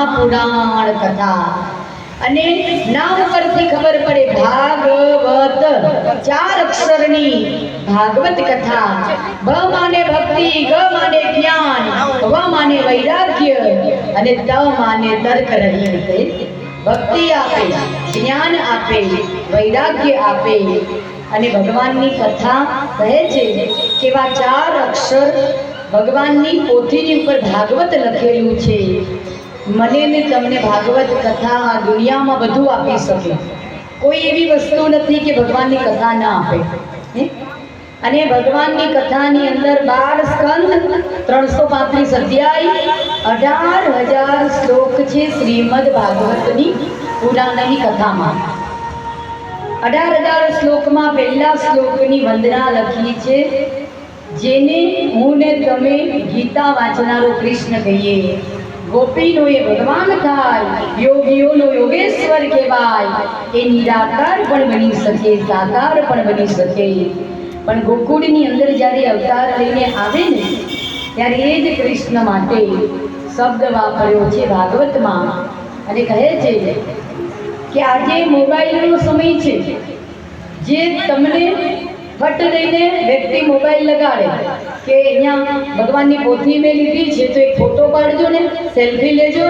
મહાપુરાણ કથા. અને નામ પરથી ખબર પડે ભાગવત. ચાર અક્ષરની ભાગવત કથા. ભ માને ભક્તિ, ગ માને જ્ઞાન, વ માને વૈરાગ્ય, અને ત માને તર્ક રહિત. ભક્તિ આપે, જ્ઞાન આપે, વૈરાગ્ય આપે. અને ભગવાનની કથા કહે છે કે એવા ચાર અક્ષર ભગવાનની પોથીની ઉપર ભાગવત લખેલું છે. મને ને તમને ભાગવત કથા આ દુનિયામાં બધું આપી શકે. કોઈ એવી વસ્તુ નથી કે ભગવાનની કથા ના આપે? અને ભગવાનની કથાની અંદર બાર સ્કંદ, ત્રણસો પાંત્રીસ અધ્યાય, અઢાર હજાર શ્લોક છે શ્રીમદ ભાગવતની પુરાણની કથામાં. અઢાર હજાર શ્લોકમાં પહેલા શ્લોકની વંદના લખી છે, જેને હું ને તમે ગીતા વાંચનારો કૃષ્ણ કહીએ. ગોપીનો એ ભગવાન થાય, યોગીઓનો યોગેશ્વર કહેવાય. એ નિરાકાર પણ બની શકે, સાકાર પણ બની શકે. પણ ગોકુળની અંદર જ્યારે અવતાર લઈને આવે ને, ત્યારે એ જ કૃષ્ણ માટે શબ્દ વાપર્યો છે ભાગવતમાં. અને કહે છે કે આજે મોબાઈલનો સમય છે. જે તમને ફટ દઈને વ્યક્તિ મોબાઈલ લગાડે, કે અહીંયા ભગવાનની પોથી મેં લીધી છે, તો એક ફોટો ને સેલ્ફી લેજો?